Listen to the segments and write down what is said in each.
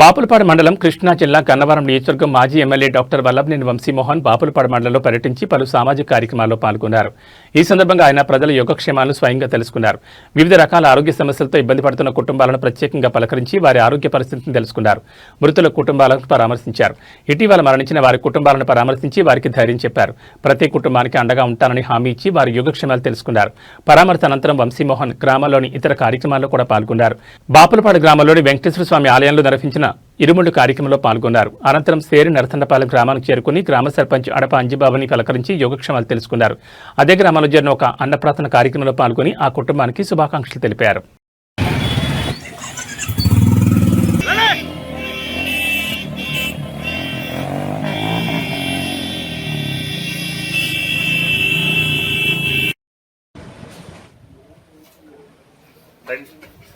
బాపులపాడు మండలం కృష్ణా జిల్లా గన్నవరం నియోజకవర్గం మాజీ ఎమ్మెల్యే డాక్టర్ వల్లభనేని వంశీమోహన్ బాపులపాడు మండలంలో పర్యటించి పలు సామాజిక కార్యక్రమాల్లో పాల్గొన్నారు. ఈ సందర్భంగా ఆయన ప్రజల యోగక్షేమాలను స్వయంగా తెలుసుకున్నారు. వివిధ రకాల ఆరోగ్య సమస్యలతో ఇబ్బంది పడుతున్న కుటుంబాలను ప్రత్యేకంగా పలకరించి వారి ఆరోగ్య పరిస్థితిని తెలుసుకున్నారు. మృతుల కుటుంబాలను పరామర్శించారు. ఇటీవల మరణించిన వారి కుటుంబాలను పరామర్శించి వారికి ధైర్యం చెప్పారు. ప్రతి కుటుంబానికి అండగా ఉంటానని హామీ ఇచ్చి వారి యోగక్షేమాలు తెలుసుకున్నారు. పరామర్శ అనంతరం వంశీమోహన్ గ్రామంలోని ఇతర కార్యక్రమాల్లో కూడా పాల్గొన్నారు. బాపులపాడు గ్రామంలోని వెంకటేశ్వర స్వామి ఆలయంలో నిర్వహించిన ఇరుముండు కార్యక్రమంలో పాల్గొన్నారు. అనంతరం సేరి నరసన్నపాలెం గ్రామానికి చేరుకుని గ్రామ సర్పంచ్ అడప అంజిబాబుని కలకరించి యోగక్షేమాలు తెలుసుకున్నారు. అదే గ్రామంలో జరిగిన ఒక అన్నప్రాసన కార్యక్రమంలో పాల్గొని ఆ కుటుంబానికి శుభాకాంక్షలు తెలిపారు. అవసరం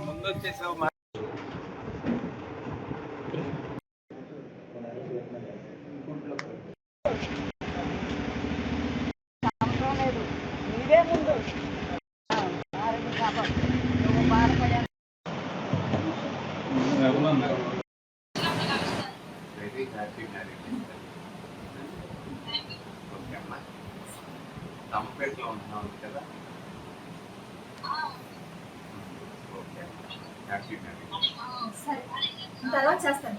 ముందు నువ్వు వెరీ హ్యాపీ మ్యారేజ్ ఓకే అమ్మా. ఉంటున్నావు కదా ఓకే హ్యాపీ మ్యారేజ్ సరే తర్వాత చేస్తాను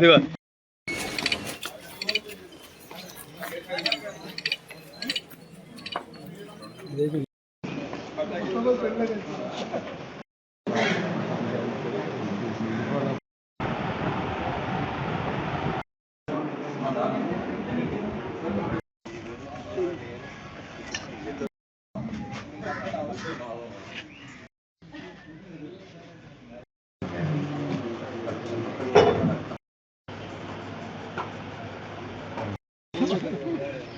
లేదు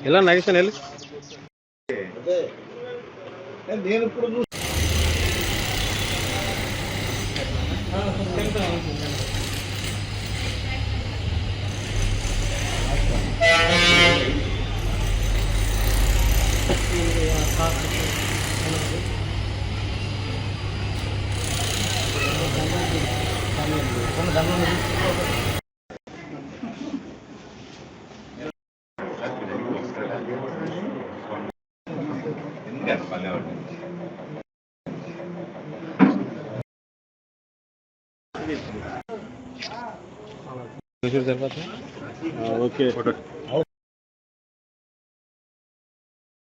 ఎలా నాగేశ్వర వెళ్ళు? ఇప్పుడు పల్లె తర్వాత ఓకే